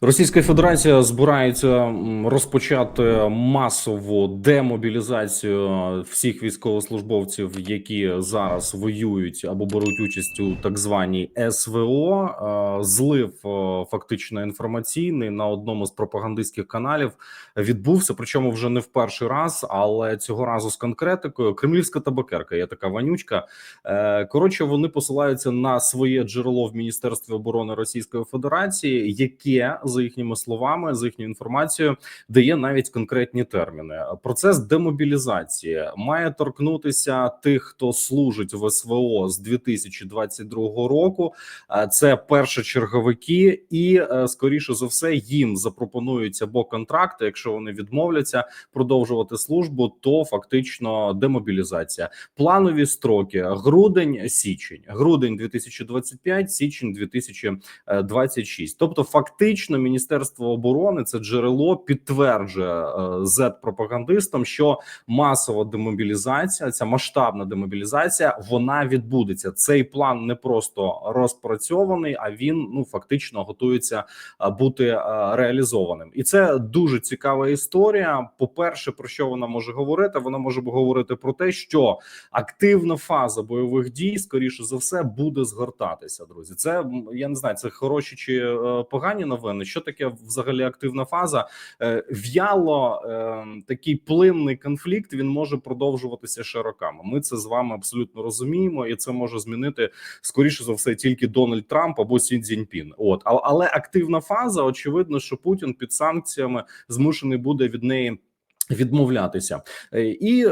Російська Федерація збирається розпочати масову демобілізацію всіх військовослужбовців, які зараз воюють або беруть участь у так званій СВО. Е, Злив е, фактично інформаційний на одному з пропагандистських каналів відбувся. Причому вже не в перший раз, але цього разу з конкретикою. Кремлівська табакерка є така вонючка. Е, Коротше, вони посилаються на своє джерело в Міністерстві оборони Російської Федерації, яке за їхніми словами, за їхньою інформацією, дає навіть конкретні терміни. Процес демобілізації має торкнутися тих, хто служить в СВО з 2022 року. Е, Це першочерговики, і е, скоріше за все їм запропонують або контракти, якщо вони відмовляться продовжувати службу, то фактично демобілізація. Планові строки: грудень, січень, грудень 2025, січень 2026. Тобто, фактично, міністерство оборони це джерело підтверджує z пропагандистам, що масова демобілізація, ця масштабна демобілізація, вона відбудеться. Цей план не просто розпрацьований, а він ну фактично готується е, бути е, реалізованим. І це дуже цікава історія. По перше, про що вона може говорити? Вона може говорити про те, що активна фаза бойових дій, скоріше за все, буде згортатися. Друзі, це я не знаю, це хороші чи е, погані новини. Що таке взагалі активна фаза? Е, В'яло е, такий плинний конфлікт. Він може продовжуватися ще роками. Ми це з вами абсолютно розуміємо, і це може змінити скоріше за все тільки Дональд Трамп або Сі Цзіньпін. От але активна фаза, очевидно, що Путін під санкціями змушений буде від неї. Відмовлятися, Е, і е,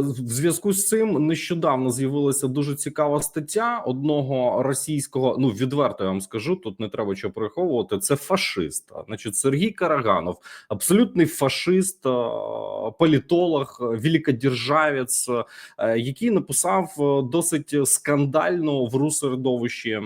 в зв'язку з цим нещодавно з'явилася дуже цікава стаття одного російського. Ну відверто я вам скажу, тут не треба чого приховувати. Це фашист. Значить, Сергій Караганов, абсолютний фашист, е, політолог, великодержавець, е, який написав досить скандальну в русередовищі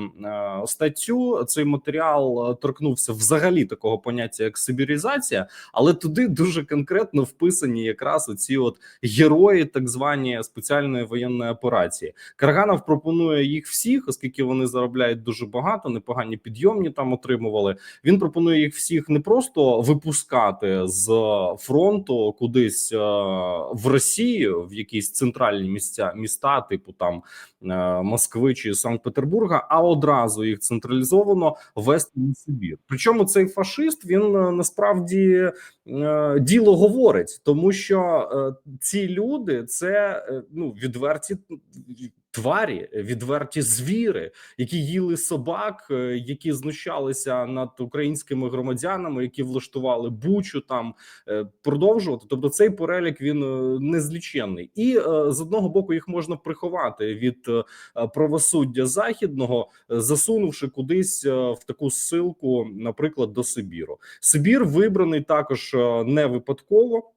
статтю. Цей матеріал торкнувся взагалі такого поняття як сибірізація, але туди дуже конкретно вписані якраз оці от герої, так звані спеціальної воєнної операції. Карганов пропонує їх всіх, оскільки вони заробляють дуже багато, непогані підйомні там отримували. Він пропонує їх всіх не просто випускати з фронту кудись е, в Росію, в якісь центральні місця міста, типу там е, Москви чи Санкт-Петербурга, а одразу їх централізовано вести на Сибір. Причому цей фашист він е, насправді діло говорить, тому що е, ці люди це е, ну відверті тварі, відверті звіри, які їли собак, е, які знущалися над українськими громадянами, які влаштували бучу там продовжувати. Тобто, цей перелік він незліченний, і з одного боку їх можна приховати від правосуддя західного, засунувши кудись в таку ссылку, наприклад, до Сибіру. Сибір вибраний також не випадково.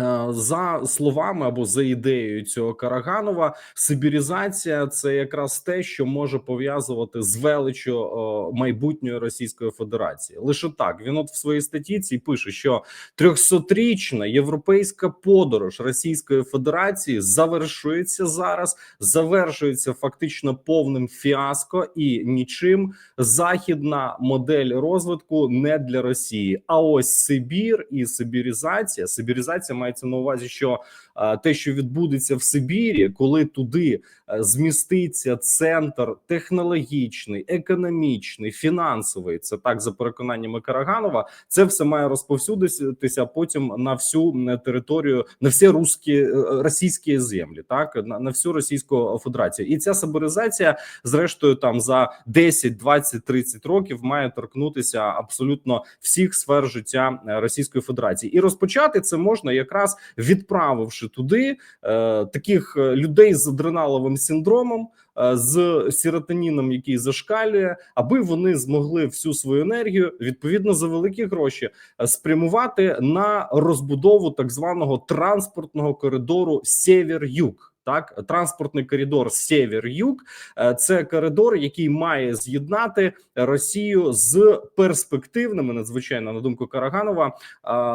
Е, За словами або за ідеєю цього Караганова, сибірізація це якраз те, що може пов'язувати з величчю е, майбутньої Російської Федерації. Лише так він от в своїй статті цій пише, що 300-річна європейська подорож Російської Федерації завершується зараз, завершується фактично повним фіаско і нічим. Західна модель розвитку не для Росії. А ось Сибір і Сибірізація. Сибірізація мається на увазі, що е, те, що відбудеться в Сибірі, коли туди е, зміститься центр технологічний, економічний, фінансовий, це так за переконаннями Караганова, це все має розповсюдитися потім на всю територію, на всі русські е, російські землі, так? На, на всю Російську Федерацію, і ця сибіризація, зрештою, там за 10, 20, 30 років має торкнутися абсолютно всіх сфер життя Російської Федерації, і розпочати це можна якраз відправивши туди е, таких е, людей з адреналовим синдромом. е, З сіротоніном, який зашкалює, аби вони змогли всю свою енергію відповідно за великі гроші спрямувати на розбудову так званого транспортного коридору Сєвєр-Юг. Так, транспортний коридор Сєвєр-Юг е, це коридор, який має з'єднати Росію з перспективними, надзвичайно на думку Караганова,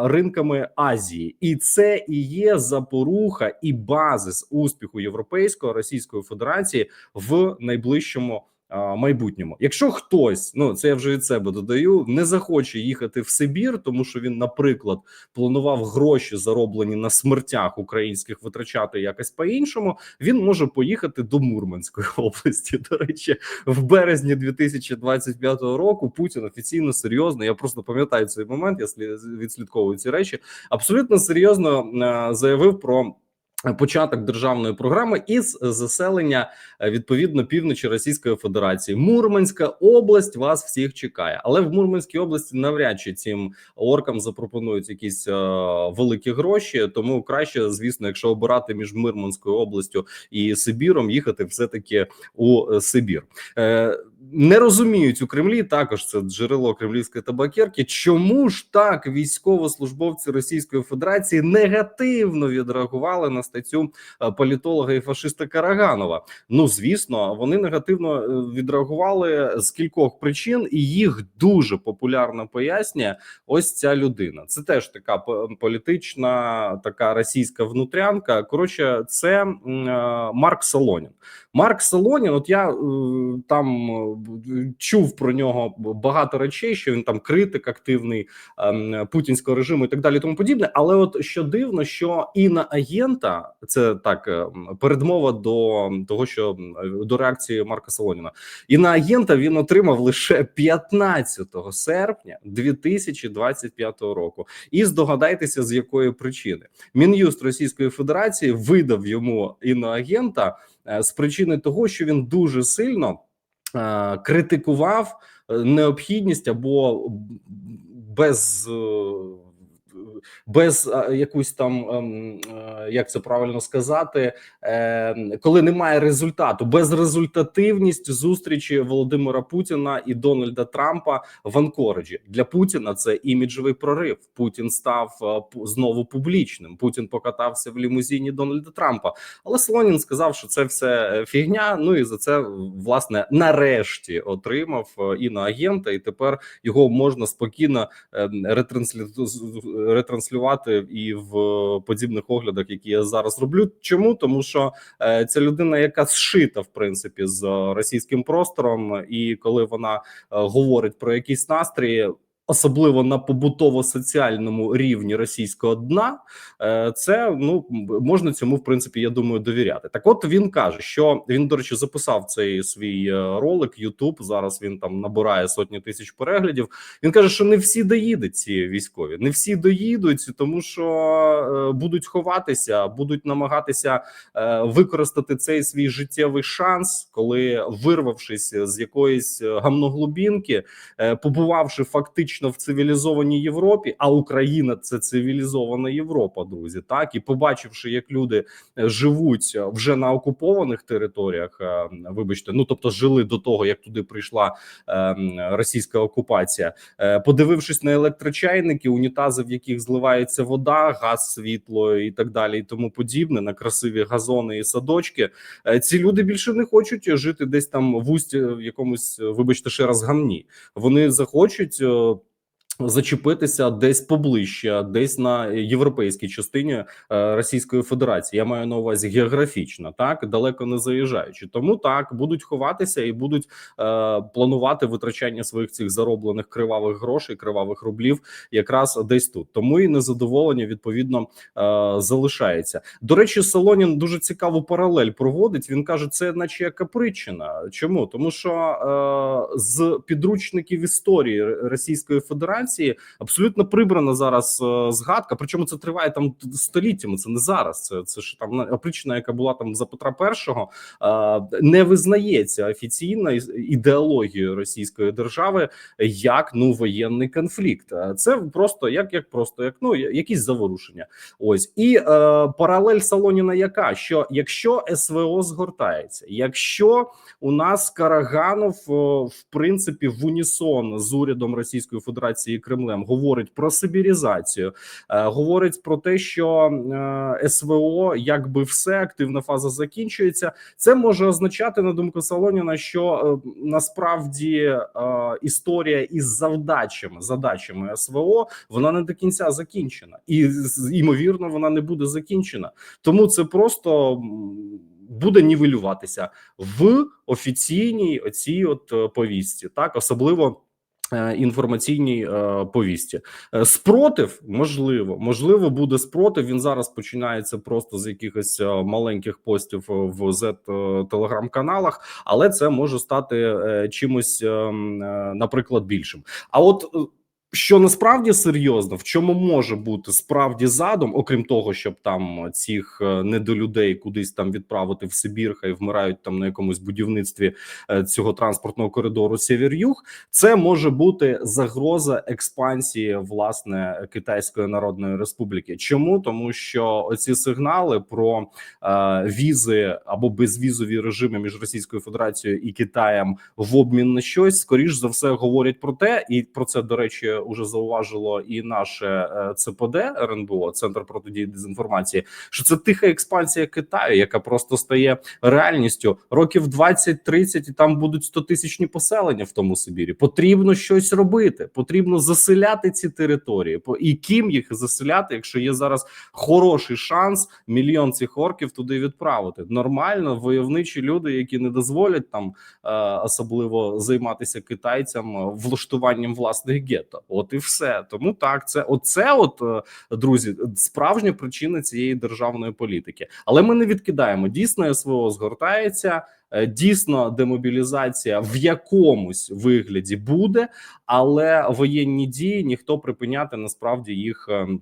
ринками Азії, і це і є запоруха і базис успіху Європейської Російської Федерації в найближчому майбутньому. Якщо хтось, ну це я вже від себе додаю, не захоче їхати в Сибір, тому що він, наприклад, планував гроші зароблені на смертях українських витрачати якось по іншому. Він може поїхати до Мурманської області. До речі, в березні 2025 року Путін офіційно серйозно. Я просто пам'ятаю цей момент. Я слід- відслідковую ці речі. Абсолютно серйозно е, заявив про. Початок державної програми із заселення е, відповідно півночі Російської Федерації. Мурманська область вас всіх чекає, але в Мурманській області навряд чи цим оркам запропонують якісь е, великі гроші. Тому краще, звісно, якщо обирати між Мурманською областю і Сибіром, їхати все таки у е, Сибір. Е, не розуміють у Кремлі також це джерело кремлівської табакерки. Чому ж так військовослужбовці Російської Федерації негативно відреагували на статтю е, політолога і фашиста Караганова? Ну звісно, вони негативно е, відреагували з кількох причин, і їх дуже популярно пояснює ось ця людина. Це теж така політична, така російська внутрянка. Коротше, це е, Марк Солонін. Марк Солонін, от я там чув про нього багато речей, що він там критик активний ем, путінського режиму і так далі, тому подібне. Але от що дивно, що і на агента це так е, передмова до того, що до реакції Марка Солоніна, і на агента він отримав лише 15 серпня 2025 року. І здогадайтеся, з якої причини мін'юст Російської Федерації видав йому іноагента е, з причини того, що він дуже сильно критикував е, необхідність або без. Без е, якусь там ем, е, як це правильно сказати, е, коли немає результату, безрезультативність зустрічі Володимира Путіна і Дональда Трампа в Анкориджі для Путіна це іміджовий прорив. Путін став знову публічним. Путін покатався в лімузині Дональда Трампа. Але Солонін сказав, що це все фігня. Ну і за це власне нарешті отримав е, іноагента, і тепер його можна спокійно е, ретранслювати і в подібних оглядах, які я зараз роблю. Чому тому, що е, ця людина, яка зшита в принципі з е, російським простором, і коли вона е, говорить про якісь настрої. Особливо на побутово-соціальному рівні російського дна, е, це ну можна цьому в принципі, я думаю, довіряти. Так, от він каже, що він, до речі, записав цей свій е, ролик. Ютуб зараз він там набирає сотні тисяч переглядів. Він каже, що не всі доїдуть ці військові, не всі доїдуть, тому що е, будуть ховатися, будуть намагатися використати цей свій життєвий шанс, коли вирвавшись з якоїсь гамноглубінки, побувавши фактично в цивілізованій Європі, а Україна це цивілізована Європа, друзі. Так і побачивши, як люди е, живуть вже на окупованих територіях, е, вибачте, ну тобто жили до того, як туди прийшла е, російська окупація. Е, Подивившись на електрочайники, унітази, в яких зливається вода, газ, світло і так далі, і тому подібне, на красиві газони і садочки. е, Ці люди більше не хочуть жити десь там в усті в якомусь, е, вибачте, ще раз гамні. Вони захочуть. Зачепитися десь поближче, десь на європейській частині е, Російської Федерації. Я маю на увазі географічно, так далеко не заїжджаючи. Тому так будуть ховатися і будуть е, планувати витрачання своїх цих зароблених кривавих грошей, кривавих рублів, якраз десь тут. Тому і незадоволення відповідно е, залишається. До речі, Солонін дуже цікаву паралель проводить. Він каже, це наче як капричина. Чому тому, що е, з підручників історії Російської Федерації абсолютно прибрана зараз е, згадка. Причому це триває там століттями. Це не зараз. Це це ж там на- опричнина, яка була там за Петра І, е, не визнається офіційно ідеологією Російської держави як ну воєнний конфлікт. Е, Це просто як як просто як ну якісь заворушення. Ось і е, паралель Солоніна, яка що якщо СВО згортається, якщо у нас Караганов в принципі в унісон з урядом Російської Федерації Кремлем говорить про сибірізацію, е, говорить про те, що е, СВО якби все активна фаза закінчується. Це може означати на думку Солоніна, що е, насправді історія із завдачами задачами СВО вона не до кінця закінчена, і ймовірно, вона не буде закінчена. Тому це просто буде нівелюватися в офіційній оцій от повістці, так особливо. Е, Інформаційній е, повісті Е, спротив можливо, можливо, буде спротив. Він зараз починається просто з якихось маленьких постів в z телеграм-каналах, але це може стати чимось, е, м, е, наприклад, більшим. А от що насправді серйозно, в чому може бути справді задум, окрім того, щоб там цих е, недолюдей кудись там відправити в Сибір, хай вмирають там на якомусь будівництві е, цього транспортного коридору Сєвєр-Юг, це може бути загроза експансії власне Китайської Народної Республіки. Чому тому, що оці сигнали про е, візи або безвізові режими між Російською Федерацією і Китаєм в обмін на щось, скоріш за все, говорять про те, і про це до речі уже зауважило і наше е, ЦПД РНБО, Центр протидії дезінформації. Що це тиха експансія Китаю, яка просто стає реальністю років 20-30, і там будуть 100 тисячні поселення в тому Сибірі. Потрібно щось робити, потрібно заселяти ці території. І ким їх заселяти, якщо є зараз хороший шанс мільйон цих орків туди відправити. Нормально, войовничі люди, які не дозволять там е, особливо займатися китайцям влаштуванням власних гетто. От і все. Тому так, це оце, от е, друзі, справжня причина цієї державної політики. Але ми не відкидаємо. Дійсно, СВО згортається. е, Дійсно, демобілізація в якомусь вигляді буде, але воєнні дії ніхто припиняти насправді їх ем,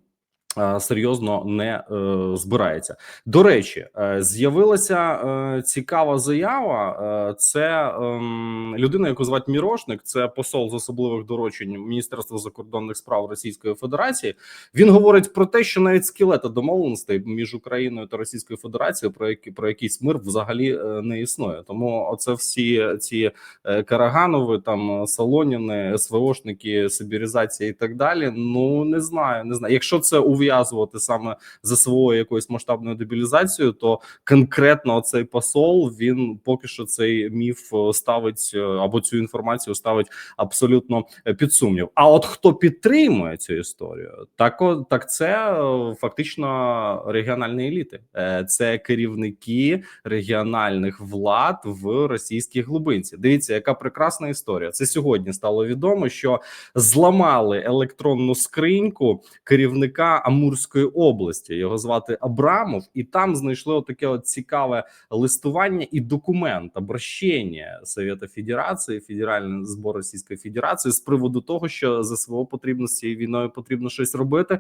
серйозно не е, збирається. До речі, е, з'явилася е, цікава заява. Е, це ем, людина, яку звати Мірошник, це посол з особливих доручень Міністерства закордонних справ Російської Федерації. Він говорить про те, що навіть скелета домовленостей між Україною та Російською Федерацією про які про якийсь мир взагалі е, не існує. Тому оце всі ці е, Караганови, там Солоніни, СВОшники, Сибірізація і так далі. Ну не знаю, не знаю. Якщо це ув'язувати саме за СВО якоюсь масштабною дебілізацією, то конкретно цей посол він поки що цей міф е, ставить е, або цю інформацію ставить абсолютно е, під сумнів. А от хто підтримує цю історію, так так це фактично регіональні еліти, це керівники регіональних влад в російській глибинці. Дивіться, яка прекрасна історія. Це сьогодні стало відомо, що зламали електронну скриньку керівника Амурської області. Його звати Абрамов, і там знайшли отаке от цікаве листування і документ обращення Совєта Федерації, Федеральний збор Російської Федерації з приводу того, що ЗСВО потрібно з цією війною потрібно щось робити.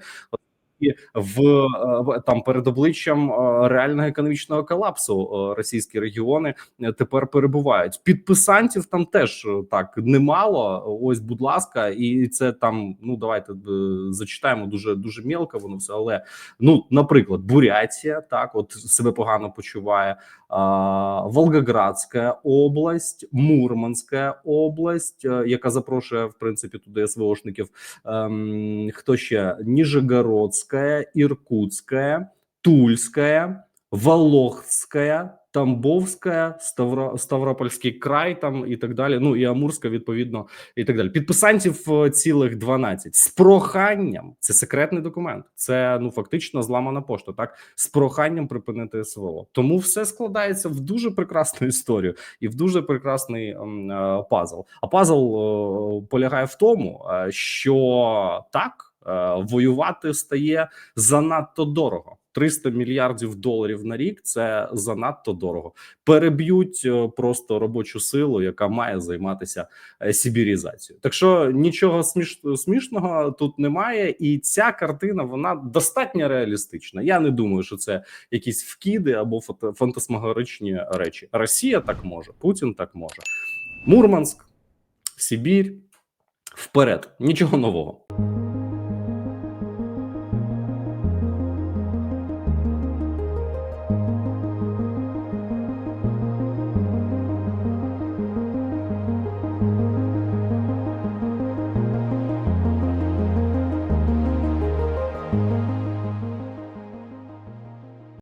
Е, в- там перед обличчям е, реального економічного колапсу е, російські регіони тепер перебувають. Підписантів там теж так немало. Ось, будь ласка, і це там. Ну давайте зачитаємо дуже дуже мілко воно все. Але ну, наприклад, Бурятія так, от себе погано почуває. Волгоградська область, Мурманська область, яка запрошує в принципі туди СВОшників. Ем, хто ще? Нижегородська, Іркутська, Тульська, Волохська, Тамбовська, Ставро, Ставропольський край там і так далі. Ну і Амурська, відповідно, і так далі. Підписантів е, цілих 12. з проханням. Це секретний документ. Це ну фактично зламана пошта. Так з проханням припинити СВО. Тому все складається в дуже прекрасну історію і в дуже прекрасний ем, е, пазл. А пазл е, полягає в тому, е, що так воювати стає занадто дорого. 300 мільярдів доларів на рік це занадто дорого. Переб'ють е, просто робочу силу, яка має займатися е, сибірізацією. Так що нічого сміш... смішного тут немає, і ця картина вона достатньо реалістична. Я не думаю, що це якісь вкиди або фантасмагоричні речі. Росія так може, Путін так може. Мурманськ, Сибір, вперед, нічого нового.